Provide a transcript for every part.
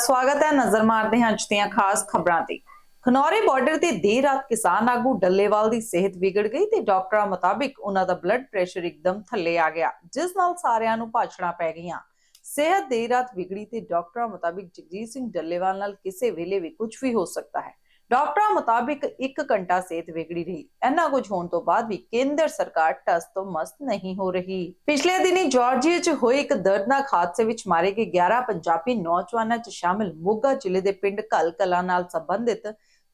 ਸਵਾਗਤ ਹੈ ਨਜ਼ਰ ਮਾਰਦੇ ਹਾਂ ਅੱਜ ਦੀਆਂ ਖਾਸ ਖਬਰਾਂ ਤੇ। ਖਨੌਰੀ ਬਾਰਡਰ ਤੇ ਦੇਰ ਰਾਤ ਕਿਸਾਨ ਆਗੂ ਡੱਲੇਵਾਲ ਦੀ ਸਿਹਤ ਵਿਗੜ ਗਈ ਤੇ ਡਾਕਟਰਾਂ ਮੁਤਾਬਿਕ ਉਹਨਾਂ ਦਾ ਬਲੱਡ ਪ੍ਰੈਸ਼ਰ ਇੱਕਦਮ ਥੱਲੇ ਆ ਗਿਆ, ਜਿਸ ਨਾਲ ਸਾਰਿਆਂ ਨੂੰ ਭਾਸ਼ਣਾ ਪੈ ਗਈਆਂ। ਸਿਹਤ ਦੇਰ ਰਾਤ ਵਿਗੜੀ ਤੇ ਡਾਕਟਰਾਂ ਮੁਤਾਬਿਕ ਜਗਜੀਤ ਸਿੰਘ ਡੱਲੇਵਾਲ ਨਾਲ ਕਿਸੇ ਵੇਲੇ ਵੀ ਕੁਝ ਵੀ ਹੋ ਸਕਦਾ ਹੈ। ਡਾਕਟਰਾਂ ਮੁਤਾਬਿਕ 1 ਘੰਟਾ ਸਿਹਤ ਵਿਗੜੀ ਰਹੀ। ਇੰਨਾ ਕੁਝ ਹੋਣ ਤੋਂ ਬਾਅਦ ਵੀ ਕੇਂਦਰ ਸਰਕਾਰ ਟਸ ਤੋਂ ਮਸਤ ਨਹੀਂ ਹੋ ਰਹੀ। ਪਿਛਲੇ ਦਿਨੀ ਜਾਰਜੀਆ 'ਚ ਹੋਏ ਇੱਕ ਦਰਦਨਾਕ ਹਾਦਸੇ ਵਿੱਚ ਮਾਰੇ ਗਏ 11 ਪੰਜਾਬੀ ਨੌਜਵਾਨਾਂ 'ਚ ਸ਼ਾਮਿਲ ਮੋਗਾ ਜ਼ਿਲ੍ਹੇ ਦੇ ਪਿੰਡ ਕਲਕਲਾ ਨਾਲ ਸੰਬੰਧਿਤ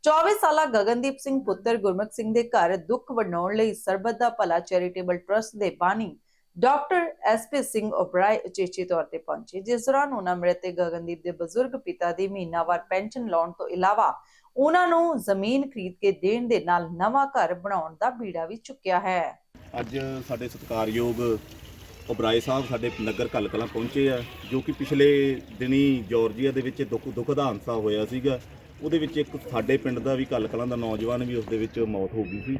24 ਸਾਲਾ ਗਗਨਦੀਪ ਸਿੰਘ ਪੁੱਤਰ ਗੁਰਮੁਖ ਸਿੰਘ ਦੇ ਘਰ ਦੁੱਖ ਵੰਡਾਉਣ ਲਈ ਸਰਬੱਤ ਦਾ ਭਲਾ ਚੈਰੀਟੇਬਲ ਟਰਸਟ ਦੇ ਬਾਨੀ ਡਾਕਟਰ ਐਸਪੀ ਸਿੰਘ ਓਬਰਾਏ ਉਚੇਚੇ ਤੌਰ ਤੇ ਪਹੁੰਚੇ। ਜਿਸ ਦੌਰਾਨ ਉਹਨਾਂ ਮ੍ਰਿਤਕ ਗਗਨਦੀਪ ਦੇ ਬਜ਼ੁਰਗ ਪਿਤਾ ਦੀ ਮਹੀਨਾਵਾਰ ਪੈਨਸ਼ਨ ਲਾਉਣ ਤੋਂ ਇਲਾਵਾ ਉਹਨਾਂ ਨੂੰ ਜ਼ਮੀਨ ਖਰੀਦ ਕੇ ਦੇਣ ਦੇ ਨਾਲ ਨਵਾਂ ਘਰ ਬਣਾਉਣ ਦਾ ਬੀੜਾ ਵੀ ਚੁੱਕਿਆ ਹੈ। ਅੱਜ ਸਾਡੇ ਸਤਿਕਾਰਯੋਗ ਉਬਰਾਏ ਸਾਹਿਬ ਸਾਡੇ ਨਗਰ ਕਲਕਲਾਂ ਪਹੁੰਚੇ ਆ, ਜੋ ਕਿ ਪਿਛਲੇ ਦਿਨੀ ਜਾਰਜੀਆ ਦੇ ਵਿੱਚ ਦੁੱਖ ਦੁੱਖ ਦਾ ਹਾਦਸਾ ਹੋਇਆ ਸੀਗਾ। ਉਹਦੇ ਵਿੱਚ ਇੱਕ ਸਾਡੇ ਪਿੰਡ ਦਾ ਵੀ ਕਲਕਲਾਂ ਦਾ ਨੌਜਵਾਨ ਵੀ ਉਸ ਦੇ ਵਿੱਚ ਮੌਤ ਹੋ ਗਈ ਸੀ।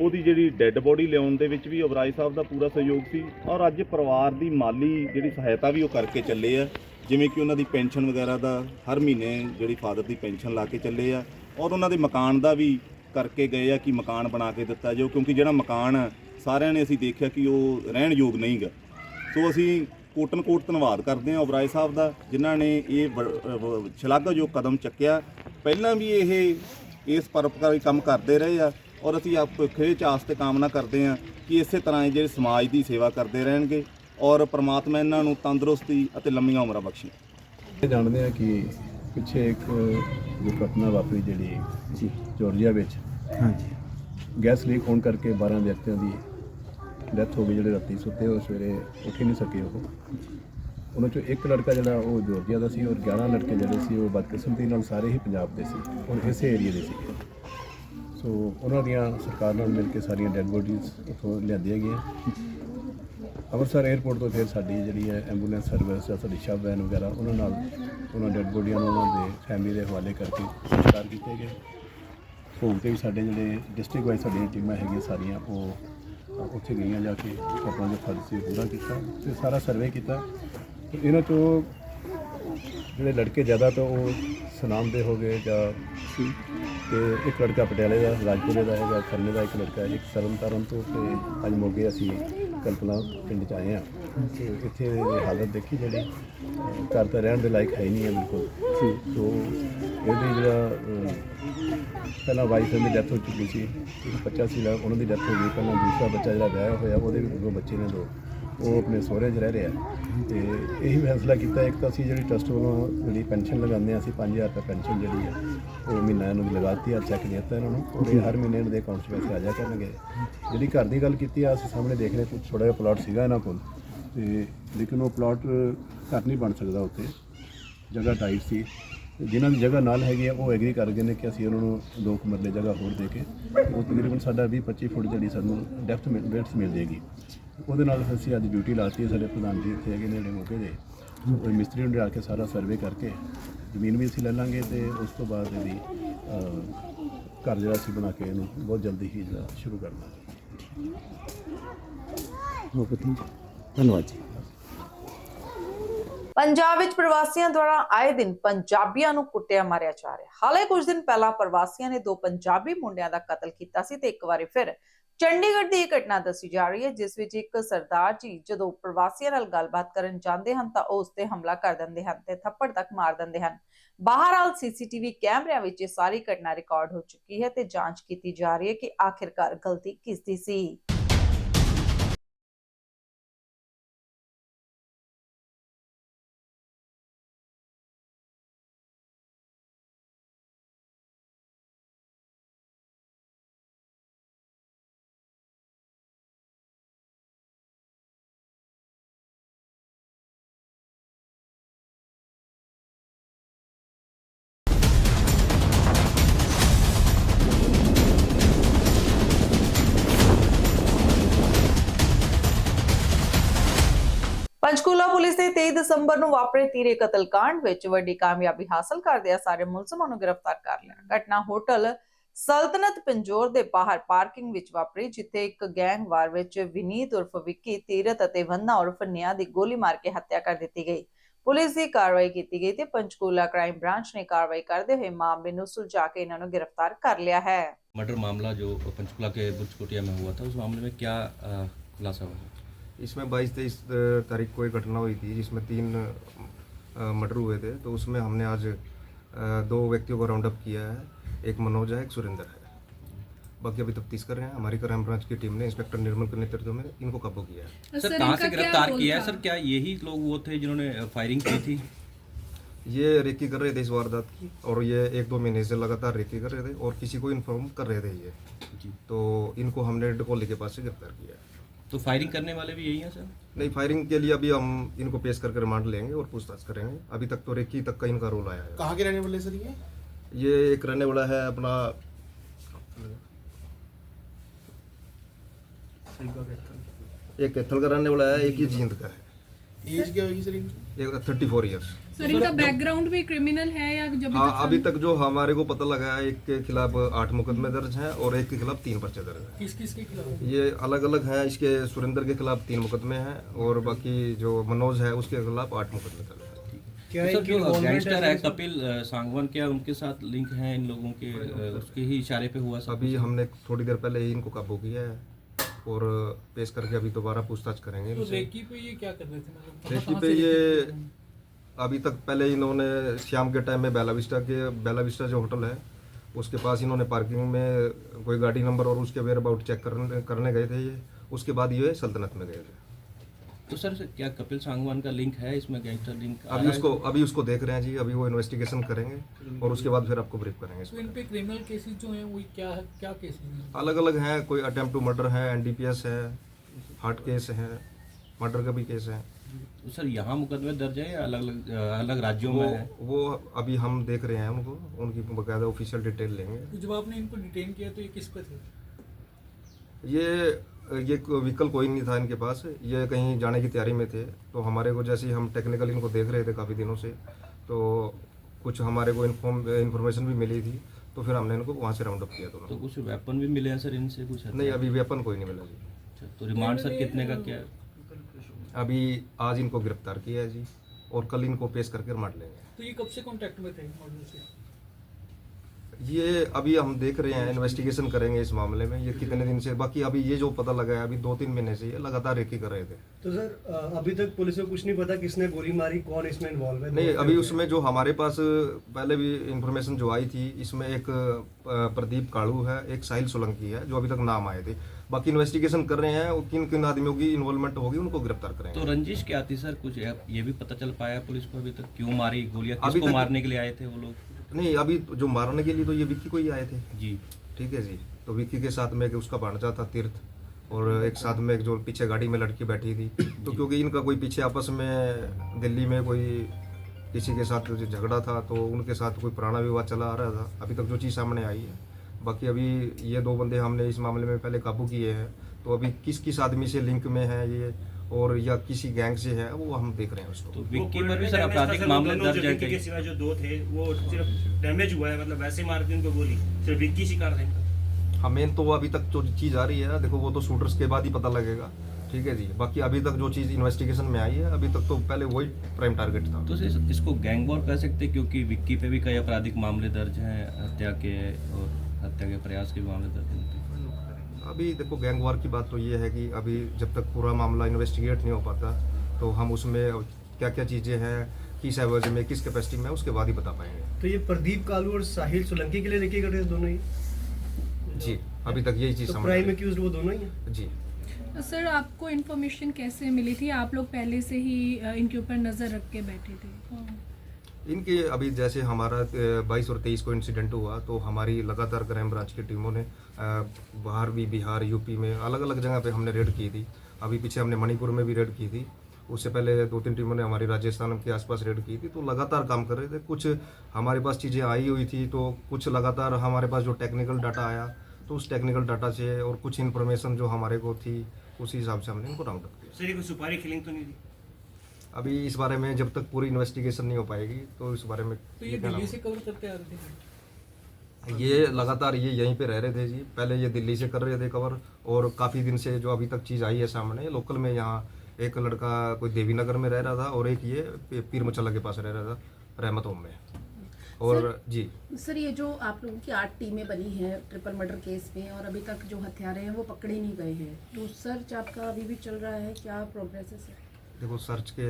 ਉਹਦੀ ਜਿਹੜੀ ਡੈੱਡ ਬੋਡੀ ਲਿਆਉਣ ਦੇ ਵਿੱਚ ਵੀ ਉਬਰਾਏ ਸਾਹਿਬ ਦਾ ਪੂਰਾ ਸਹਿਯੋਗ ਸੀ ਔਰ ਅੱਜ ਪਰਿਵਾਰ ਦੀ ਮਾਲੀ ਜਿਹੜੀ ਸਹਾਇਤਾ ਵੀ ਉਹ ਕਰਕੇ ਚੱਲੇ ਆ। ਜਿਵੇਂ ਕਿ ਉਹਨਾਂ ਦੀ ਪੈਨਸ਼ਨ ਵਗੈਰਾ ਦਾ ਹਰ ਮਹੀਨੇ ਜਿਹੜੀ ਫਾਦਰ ਦੀ ਪੈਨਸ਼ਨ ਲਾ ਕੇ ਚੱਲੇ ਆ ਔਰ ਉਹਨਾਂ ਦੇ ਮਕਾਨ ਦਾ ਵੀ ਕਰਕੇ ਗਏ ਆ ਕਿ ਮਕਾਨ ਬਣਾ ਕੇ ਦਿੱਤਾ ਜਾਓ ਕਿਉਂਕਿ ਜਿਹੜਾ ਮਕਾਨ ਆ, ਸਾਰਿਆਂ ਨੇ ਅਸੀਂ ਦੇਖਿਆ ਕਿ ਉਹ ਰਹਿਣ ਯੋਗ ਨਹੀਂਗਾ ਸੋ ਅਸੀਂ ਕੋਟਨ ਕੋਟ ਧੰਨਵਾਦ ਕਰਦੇ ਹਾਂ ਉਬਰਾਏ ਸਾਹਿਬ ਦਾ ਜਿਨ੍ਹਾਂ ਨੇ ਇਹ ਸ਼ਲਾਘਾਯੋਗ ਕਦਮ ਚੱਕਿਆ। ਪਹਿਲਾਂ ਵੀ ਇਹ ਇਸ ਪਰਪਕਾਰੀ ਕੰਮ ਕਰਦੇ ਰਹੇ ਆ ਔਰ ਅਸੀਂ ਆਪ ਖੇ ਚਾਸ ਤੇ ਕਾਮਨਾ ਕਰਦੇ ਹਾਂ ਕਿ ਇਸੇ ਤਰ੍ਹਾਂ ਇਹ ਜਿਹੜੇ ਸਮਾਜ ਦੀ ਸੇਵਾ ਕਰਦੇ ਰਹਿਣਗੇ। ਔਰ ਪ੍ਰਮਾਤਮਾ ਇਹਨਾਂ ਨੂੰ ਤੰਦਰੁਸਤੀ ਅਤੇ ਲੰਮੀਆਂ ਉਮਰਾਂ ਬਖਸ਼ੇ। ਇਹ ਜਾਣਦੇ ਆ ਕਿ ਪਿੱਛੇ ਇੱਕ ਦੁਰਘਟਨਾ ਵਾਪਰੀ ਜਿਹੜੀ ਜੀ। ਜਾਰਜੀਆ ਵਿੱਚ। ਹਾਂਜੀ। ਗੈਸ ਲੀਕ ਹੋਣ ਕਰਕੇ 12 ਵਿਅਕਤੀਆਂ ਦੀ ਡੈਥ ਹੋ ਗਈ ਜਿਹੜੇ ਰਾਤੀ ਸੁੱਤੇ ਉਹ ਸਵੇਰੇ ਉੱਠ ਹੀ ਨਹੀਂ ਸਕੇ ਉਹ। ਉਹਨਾਂ ਚੋਂ ਇੱਕ ਲੜਕਾ ਜਿਹੜਾ ਉਹ ਜਾਰਜੀਆ ਦਾ ਸੀ ਔਰ 11 ਲੜਕੇ ਜਿਹੜੇ ਸੀ ਉਹ ਬਦਕਿਸਮਤੀ ਨਾਲ ਸਾਰੇ ਹੀ ਪੰਜਾਬ ਦੇ ਸੀ ਔਰ ਇਸੇ ਏਰੀਆ ਦੇ ਸੀ। ਸੋ ਉਹਨਾਂ ਦੀਆਂ ਸਰਕਾਰ ਨਾਲ ਮਿਲ ਕੇ ਸਾਰੀਆਂ ਡੈੱਡ ਬੋਡੀਜ਼ ਉੱਥੋਂ ਲਿਆਂਦੀਆਂ ਗਈਆਂ। ਅੰਮ੍ਰਿਤਸਰ 에ਅਰਪੋਰਟ ਤੋਂ ਫਿਰ ਸਾਡੀ ਜਿਹੜੀ ਹੈ ਐਂਬੂਲੈਂਸ ਸਰਵਿਸ ਜਾਂ ਸਾਡੀ ਸ਼ਵ ਵੈਨ ਵਗੈਰਾ, ਉਹਨਾਂ ਨਾਲ ਉਹਨਾਂ ਡੈੱਡ ਬੋਡੀਆਂ ਨੂੰ ਉਹਨਾਂ ਦੇ ਫੈਮਿਲੀ ਦੇ ਹਵਾਲੇ ਕਰਕੇ ਸੰਸਕਾਰ ਕੀਤੇ ਗਏ। ਭੋਗ ਤੇ ਵੀ ਸਾਡੇ ਜਿਹੜੇ ਡਿਸਟ੍ਰਿਕਟ ਵਾਈਜ਼ ਸਾਡੀਆਂ ਟੀਮਾਂ ਹੈਗੀਆਂ ਸਾਰੀਆਂ, ਉਹ ਉੱਥੇ ਗਈਆਂ ਜਾ ਕੇ ਆਪਣਾ ਜੋ ਫਰਜ਼ ਸੀ ਉਹ ਪੂਰਾ ਕੀਤਾ ਤੇ ਸਾਰਾ ਸਰਵੇ ਕੀਤਾ। ਤੇ ਇਹਨਾਂ ਤੋਂ ਜਿਹੜੇ ਲੜਕੇ ਜ਼ਿਆਦਾ ਤਾਂ ਉਹ ਸਨਾਮ ਦੇ ਹੋ ਗਏ ਜਾਂ ਤੇ ਇੱਕ ਲੜਕਾ ਪਟਿਆਲੇ ਦਾ, ਰਾਜਪੁਰੇ ਦਾ ਹੈਗਾ ਖੰਨੇ ਦਾ ਇੱਕ ਲੜਕਾ ਇੱਕ ਤਰਨਤਾਰਨ ਤੋਂ ਤੇ ਅੱਜ ਮੋਗੇ ਅਸੀਂ ਕਲਪਨਾ ਪਿੰਡ ਚ ਆਏ ਆ। ਤੇ ਇੱਥੇ ਦੀ ਹਾਲਤ ਦੇਖੀ ਜਿਹੜੀ ਘਰ ਤਾਂ ਰਹਿਣ ਦੇ ਲਾਇਕ ਹੈ ਹੀ ਨਹੀਂ ਹੈ ਬਿਲਕੁਲ। ਸੋ ਇਹਦੀ ਜਿਹੜਾ ਅਹ, ਪਹਿਲਾਂ ਵਾਈਫ ਦੀ ਡੈਥ ਹੋ ਚੁੱਕੀ ਸੀ ਇੱਕ ਬੱਚਾ ਸੀ ਉਹਨਾਂ ਦੀ ਡੈਥ ਹੋ ਗਈ। ਪਹਿਲਾਂ ਦੂਸਰਾ ਬੱਚਾ ਜਿਹੜਾ ਵਿਆਹ ਹੋਇਆ ਉਹਦੇ ਵੀ ਦੋ ਬੱਚੇ ਨੇ ਦੋ। ਉਹ ਆਪਣੇ ਸਹੁਰੇ 'ਚ ਰਹਿ ਰਿਹਾ। ਤੇ ਇਹੀ ਫੈਸਲਾ ਕੀਤਾ, ਇੱਕ ਤਾਂ ਅਸੀਂ ਜਿਹੜੀ ਟਰਸਟ ਵੱਲੋਂ ਜਿਹੜੀ ਪੈਨਸ਼ਨ ਲਗਾਉਂਦੇ ਹਾਂ, ਅਸੀਂ 5000 ਰੁਪਏ ਪੈਨਸ਼ਨ ਜਿਹੜੀ ਹੈ ਉਹ ਮਹੀਨਾ ਨੂੰ ਲਗਾਤੀ ਆ ਚੈੱਕ ਨਹੀਂ ਦਿੱਤਾ ਇਹਨਾਂ ਨੂੰ। ਔਰ ਹਰ ਮਹੀਨੇ ਇਹਨਾਂ ਦੇ ਅਕਾਊਂਟ 'ਚ ਪੈਸੇ ਆ ਜਾ ਕਰਨਗੇ। ਜਿਹੜੀ ਘਰ ਦੀ ਗੱਲ ਕੀਤੀ ਆ, ਅਸੀਂ ਸਾਹਮਣੇ ਦੇਖ ਰਹੇ ਕੁਝ ਥੋੜਾ ਜਿਹਾ ਪਲਾਟ ਸੀਗਾ ਇਹਨਾਂ ਕੋਲ। ਤੇ ਲੇਕਿਨ ਉਹ ਪਲਾਟ ਘਰ ਨਹੀਂ ਬਣ ਸਕਦਾ ਉੱਥੇ। ਜਗ੍ਹਾ ਟਾਈਟ ਸੀ। ਤੇ ਜਿਨ੍ਹਾਂ ਦੀ ਜਗ੍ਹਾ ਨਾਲ ਹੈਗੀ ਆ, ਉਹ ਐਗਰੀ ਕਰ ਗਏ ਨੇ ਕਿ ਅਸੀਂ ਉਹਨਾਂ ਨੂੰ ਦੋ ਕੁ ਮਰਲੇ ਜਗ੍ਹਾ ਹੋਰ ਦੇ ਕੇ, ਉਹ ਤਕਰੀਬਨ ਸਾਡਾ 20 25 ਫੁੱਟ ਜਿਹੜੀ ਸਾਨੂੰ ਡੈਪਥ ਮਿਲ ਡੈਪਥ ਮਿਲ ਜਾਏਗੀ। ਉਹਦੇ ਨਾਲ ਫਿਰ ਅਸੀਂ ਅੱਜ ਡਿਊਟੀ ਲਾਤੀ ਹੈ ਸਾਡੇ ਪ੍ਰਧਾਨ ਜੀ ਇੱਥੇ ਹੈਗੇ ਨੇ ਜਿਹੜੇ ਮੌਕੇ ਦੇ ਉਹ ਮਿਸਤਰੀ ਨੂੰ ਲਿਆ ਕੇ ਸਾਰਾ ਸਰਵੇ ਕਰਕੇ ਜ਼ਮੀਨ ਵੀ ਅਸੀਂ ਲੈ ਲਾਂਗੇ ਤੇ ਉਸ ਤੋਂ ਬਾਅਦ ਇਹਦੀ ਅਹ, ਘਰ ਜਿਹੜਾ ਅਸੀਂ ਬਣਾ ਕੇ ਇਹਨੂੰ ਬਹੁਤ ਜਲਦੀ ਹੀ ਜਿਹੜਾ ਸ਼ੁਰੂ ਕਰ ਦਾਂਗੇ। ਬਹੁਤ ਵਧੀਆ ਧੰਨਵਾਦ ਜੀ। ਪੰਜਾਬ ਵਿੱਚ ਪ੍ਰਵਾਸੀਆਂ ਦੁਆਰਾ ਆਏ ਦਿਨ ਪੰਜਾਬੀਆਂ ਨੂੰ ਕੁੱਟਿਆ ਮਾਰਿਆ ਜਾ ਰਿਹਾ। ਹਾਲੇ ਕੁਝ ਦਿਨ ਪਹਿਲਾਂ ਪ੍ਰਵਾਸੀਆਂ ਨੇ ਦੋ ਪੰਜਾਬੀ ਮੁੰਡਿਆਂ ਦਾ ਕਤਲ ਕੀਤਾ ਸੀ ਤੇ ਇੱਕ ਵਾਰੀ ਫਿਰ ਚੰਡੀਗੜ੍ਹ ਦੀ ਇਹ ਘਟਨਾ ਦੱਸੀ ਜਾ ਰਹੀ ਹੈ, ਜਿਸ ਵਿੱਚ ਇੱਕ ਸਰਦਾਰ ਜੀ ਜਦੋਂ ਪ੍ਰਵਾਸੀਆਂ ਨਾਲ ਗੱਲਬਾਤ ਕਰਨ ਜਾਂਦੇ ਹਨ ਤਾਂ ਉਹ ਉਸ ਤੇ ਹਮਲਾ ਕਰ ਦਿੰਦੇ ਹਨ ਤੇ ਥੱਪੜ ਤੱਕ ਮਾਰ ਦਿੰਦੇ ਹਨ। ਬਾਹਰਹਾਲ ਸੀਸੀਟੀਵੀ ਕੈਮਰਿਆਂ ਵਿੱਚ ਇਹ ਸਾਰੀ ਘਟਨਾ ਰਿਕਾਰਡ ਹੋ ਚੁੱਕੀ ਹੈ ਤੇ ਜਾਂਚ ਕੀਤੀ ਜਾ ਰਹੀ ਹੈ ਕਿ ਆਖਿਰਕਾਰ ਗਲਤੀ ਕਿਸ ਦੀ ਸੀ। ਬੀਤੇ 23 ਦਸੰਬਰ ਨੂੰ ਵਾਪਰੇ ਤੀਰੇ ਕਤਲकांड ਵਿੱਚ ਵੱਡੀ ਕਾਮਯਾਬੀ ਹਾਸਲ ਕਰਦਿਆਂ ਸਾਰੇ ਮੁਲਜ਼ਮਾਂ ਨੂੰ ਗ੍ਰਿਫਤਾਰ ਕਰ ਲਿਆ। ਘਟਨਾ ਹੋਟਲ ਸਲਤਨਤ ਪੰਜੋਰ ਦੇ ਬਾਹਰ ਪਾਰਕਿੰਗ ਵਿੱਚ ਵਾਪਰੀ, ਜਿੱਥੇ ਇੱਕ ਗੈਂਗ ਵਾਰ ਵਿੱਚ ਵਿਨੀਤ ਉਰਫ ਵਿੱਕੀ ਤੀਰਤ ਅਤੇ ਵੰਨਾ ਉਰਫ ਨਿਆ ਦੀ ਗੋਲੀ ਮਾਰ ਕੇ ਹੱਤਿਆ ਕਰ ਦਿੱਤੀ ਗਈ। ਪੁਲਿਸ ਦੀ ਕਾਰਵਾਈ ਕੀਤੀ ਗਈ ਤੇ ਪੰਚਕੂਲਾ ਕ੍ਰਾਈਮ ਬ੍ਰਾਂਚ ਨੇ ਕਾਰਵਾਈ ਕਰਦੇ ਹੋਏ ਮਾਮਲੇ ਨੂੰ ਸੁਲਝਾ ਕੇ ਇਹਨਾਂ ਨੂੰ ਗ੍ਰਿਫਤਾਰ ਕਰ ਲਿਆ ਹੈ। ਮਰਡਰ ਮਾਮਲਾ ਜੋ ਪੰਚਕੂਲਾ के बुर्ज कोटिया में हुआ था उस मामले में क्या खुलासा इसमें बाईस तेईस तारीख को एक घटना हुई थी जिसमें तीन मर्डर हुए थे। तो उसमें हमने आज दो व्यक्तियों को राउंड अप किया है। एक मनोज है एक सुरेंद्र है। बाकी अभी तफ्तीश कर रहे हैं। हमारी क्राइम ब्रांच की टीम ने इंस्पेक्टर निर्मल के नेतृत्व में इनको काबू किया है? सर कहाँ से गिरफ़्तार किया है सर? क्या यही लोग वो थे जिन्होंने फायरिंग की थी? ये रेकी कर रहे थे इस वारदात की और ये एक दो महीने से लगातार रेकी कर रहे थे और किसी को इन्फॉर्म कर रहे थे ये। जी। तो इनको हमने डकोली के पास से गिरफ़्तार किया है। तो फायरिंग करने वाले भी यही हैं सर? नहीं फायरिंग के लिए अभी हम इनको पेश करके रिमांड लेंगे और पूछताछ करेंगे। अभी तक तो रेकी तक का इनका रोल आया है। कहाँ के रहने वाले सर ये? ये एक रहने वाला है अपना एक कैथल का रहने वाला है एक ये जींद का है। एज क्या होगी सर इनकी? एक थर्टी फोर ईयर्स सर इनका बैकग्राउंड भी क्रिमिनल है या जब हाँ अभी तक जो हमारे को पता लगा है एक के खिलाफ आठ मुकदमे दर्ज हैं और एक के खिलाफ तीन पर्चे दर्ज हैं। किस किस के खिलाफ? ये अलग अलग हैं इसके सुरेंद्र के खिलाफ तीन मुकदमे हैं और बाकी जो मनोज है उसके खिलाफ आठ मुकदमे दर्ज हैं। तो सर जो गैंगस्टर है कपिल सांगवान क्या उनके साथ लिंक है इन लोगों के उसके ही इशारे पे हुआ अभी हमने थोड़ी देर पहले ही इनको काबू किया है और पेश करके अभी दोबारा पूछताछ करेंगे तो रेकी पे ये क्या कर रहे थे? मतलब रेकी पे ये अभी तक पहले इन्होंने शाम के टाइम में बेला विस्टा के बेला विस्टा जो होटल है उसके पास इन्होंने पार्किंग में कोई गाड़ी नंबर और उसके वेयर अबाउट चेक करने करने गए थे ये। उसके बाद ये सल्तनत में गए थे। तो सर क्या कपिल सांगवान का लिंक है? इसमें गैंगस्टर लिंक अभी उसको अभी उसको देख रहे हैं जी अभी वो इन्वेस्टिगेशन करेंगे और उसके बाद फिर आपको ब्रीफ करेंगे तो इन पे क्रिमिनल केसेस जो हैं वो क्या है क्या केसेस हैं? अलग अलग हैं कोई अटेम्प्ट टू मर्डर है एनडीपीएस है हार्ट केस है मर्डर का भी केस है। सर यहाँ मुकदमे दर्ज है या अलग अलग अलग राज्यों वो में है? वो अभी हम देख रहे हैं उनको उनकी बकायदा ऑफिशियल डिटेल लेंगे। तो जब आपने इनको डिटेन किया तो ये किस पे थे? ये ये व्हीकल कोई नहीं था इनके पास ये कहीं जाने की तैयारी में थे। तो हमारे को जैसे ही हम टेक्निकल इनको देख रहे थे काफ़ी दिनों से तो कुछ हमारे को इन्फॉर्म इन्फॉर्मेशन भी मिली थी तो फिर हमने इनको वहाँ से राउंड अप किया तो कुछ वेपन भी मिले हैं सर इनसे कुछ नहीं अभी वेपन कोई नहीं मिला जी। अच्छा, तो रिमांड सर कितने का क्या? है? अभी आज इनको गिरफ्तार किया है जी और कल इनको पेश करके रिमांड लेंगे तो ये कब से कांटेक्ट में थे मॉडल से ये अभी हम देख रहे हैं इन्वेस्टिगेशन करेंगे इस मामले में ये कितने दिन से बाकी अभी ये जो पता लगा है अभी दो तीन महीने से ये लगातार रेकी कर रहे थे। तो सर अभी तक पुलिस को कुछ नहीं पता किसने गोली मारी कौन इसमें इन्वॉल्व है? नहीं अभी उसमें जो हमारे पास पहले भी इंफॉर्मेशन जो आई थी इसमें एक प्रदीप काड़ू है एक साहिल सोलंकी है जो अभी तक नाम आए थे। बाकी इन्वेस्टिगेशन कर रहे हैं किन किन आदमियों की इन्वॉल्वमेंट होगी उनको गिरफ़्तार तो करेंगे रंजिश क्या थी सर? कुछ ये भी पता चल पाया पुलिस को अभी तक? क्यों मारी गोलियाँ? अभी किसको मारने के लिए आए थे वो लोग? नहीं अभी जो मारने के लिए तो ये विक्की को ही आए थे। जी। ठीक है जी। तो विक्की के साथ में एक उसका भांजा था तीर्थ। और एक साथ में एक जो पीछे गाड़ी में लड़की बैठी थी। तो क्योंकि इनका कोई पीछे आपस में दिल्ली में कोई किसी के साथ जो झगड़ा था तो उनके साथ कोई पुराना विवाद चला आ रहा था। अभी तक जो चीज़ सामने आई है। बाकी अभी ये दो बंदे हमने इस मामले में पहले काबू किए हैं। तो अभी किस किस आदमी से लिंक में है ये और या किसी गैंग से है वो हम देख रहे हैं उसको। तो विक्की पर भी सर आपराधिक मामले दर्ज है के सिवा जो दो थे वो सिर्फ़ डैमेज हुआ है मतलब वैसे मार दी उनको गोली सिर्फ़ विक्की शिकार थे इनका। हमें तो अभी तक जो चीज़ आ रही है ना देखो वो तो शूटर्स के बाद ही पता लगेगा। ठीक है जी बाकी अभी तक जो चीज़ इन्वेस्टिगेशन में आई है अभी तक तो पहले वही प्राइम टारगेट था। तो इस, इसको गैंग वॉर कह सकते क्योंकि विक्की पे भी कई आपराधिक मामले दर्ज हैं हत्या के और हत्या के प्रयास के भी मामले दर्ज हैं। अभी देखो गैंग वार की बात तो ये है कि अभी जब तक पूरा मामला इन्वेस्टिगेट नहीं हो पाता तो हम उसमें क्या क्या चीज़ें हैं किस एवज में किस कैपेसिटी में उसके बाद ही बता पाएँगे। तो ये प्रदीप कालू और साहिल सोलंकी के लिए लेके गए दोनों ही? जी अभी तक यही चीज़ तो समझ प्राइम आई। एक्यूज वो दोनों ही हैं? जी। सर आपको इन्फॉर्मेशन कैसे मिली थी? आप लोग पहले से ही इनके ऊपर नज़र रख के बैठे थे। हाँ। इनके अभी जैसे हमारा बाईस और तेईस को इंसिडेंट हुआ तो हमारी लगातार क्राइम ब्रांच की टीमों ने बाहर भी बिहार, यूपी में अलग अलग जगह पे हमने रेड की थी। अभी पीछे हमने मणिपुर में भी रेड की थी। उससे पहले दो तीन टीमों ने हमारी राजस्थान के आसपास रेड की थी तो लगातार काम कर रहे थे। कुछ हमारे पास चीज़ें आई हुई थी तो कुछ लगातार हमारे पास जो टेक्निकल डाटा आया तो उस टेक्निकल डाटा से और कुछ इन्फॉर्मेशन जो हमारे को थी, उसी हिसाब से हमने इनको राउंड अप किया। सुपारी किलिंग तो नहीं थी? अभी इस बारे में जब तक पूरी इन्वेस्टिगेशन नहीं हो पाएगी तो इस बारे में तो ये दिल्ली से कवर करते आ रहे थे ये लगातार ये यहीं पे रह रहे थे जी। पहले ये दिल्ली से कर रहे थे कवर और काफ़ी दिन से जो अभी तक चीज़ आई है सामने लोकल में यहाँ एक लड़का कोई देवी नगर में रह रहा था और एक ये पीर मचल्ला के पास रह रहा था रहमत होम में। और सर, जी। सर ये जो आप लोगों की आठ टीमें बनी हैं ट्रिपल मर्डर केस में और अभी तक जो हत्यारे हैं वो पकड़े नहीं गए हैं तो सर्च आपका अभी भी चल रहा है? क्या प्रोग्रेस है सर? देखो सर्च के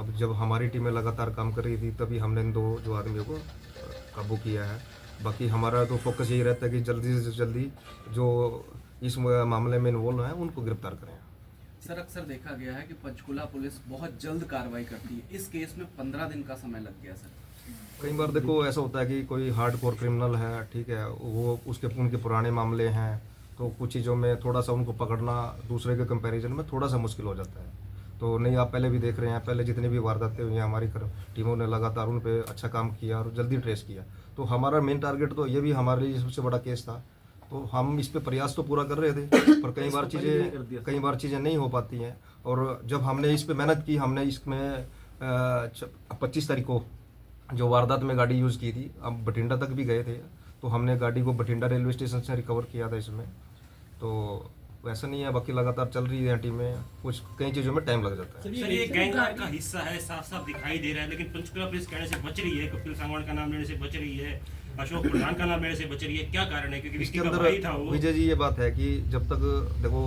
अब जब हमारी टीमें लगातार काम कर रही थी तभी हमने इन दो जो आदमियों को काबू किया है। बाकी हमारा तो फोकस यही रहता है कि जल्दी से जल्दी जो इस मामले में इन्वॉल्व हैं उनको गिरफ़्तार करें। सर अक्सर देखा गया है कि पंचकुला पुलिस बहुत जल्द कार्रवाई करती है। इस केस में पंद्रह दिन का समय लग गया सर। कई बार देखो ऐसा होता है कि कोई हार्ड कोर क्रिमिनल है ठीक है वो उसके उनके पुराने मामले हैं तो कुछ चीज़ों में थोड़ा सा उनको पकड़ना दूसरे के कंपैरिजन में थोड़ा सा मुश्किल हो जाता है। तो नहीं आप पहले भी देख रहे हैं पहले जितनी भी वारदातें हुई हैं हमारी टीमों ने लगातार उन पर अच्छा काम किया और जल्दी ट्रेस किया। तो हमारा मेन टारगेट तो ये भी हमारे लिए सबसे बड़ा केस था। तो हम इस पर प्रयास तो पूरा कर रहे थे पर कई बार चीज़ें कई बार चीज़ें नहीं हो पाती हैं। और जब हमने इस पर मेहनत की हमने इसमें पच्चीस तारीख को जो वारदात में गाड़ी यूज़ की थी हम बठिंडा तक भी गए थे। तो हमने गाड़ी को बठिंडा रेलवे स्टेशन से रिकवर किया था इसमें। तो वैसा नहीं है बाकी लगातार चल रही है टीमें कुछ कई चीज़ों में टाइम लग जाता है। सर ये गैंगवार का हिस्सा है साफ़ साफ़ दिखाई दे रहा है लेकिन पंचकुला पुलिस कहने से बच रही है कपिल सांगवान का नाम लेने से बच रही है अशोक प्रधान का नाम लेने से बच रही है क्या कारण है? क्योंकि इसके अंदर विजय जी ये बात है कि जब तक देखो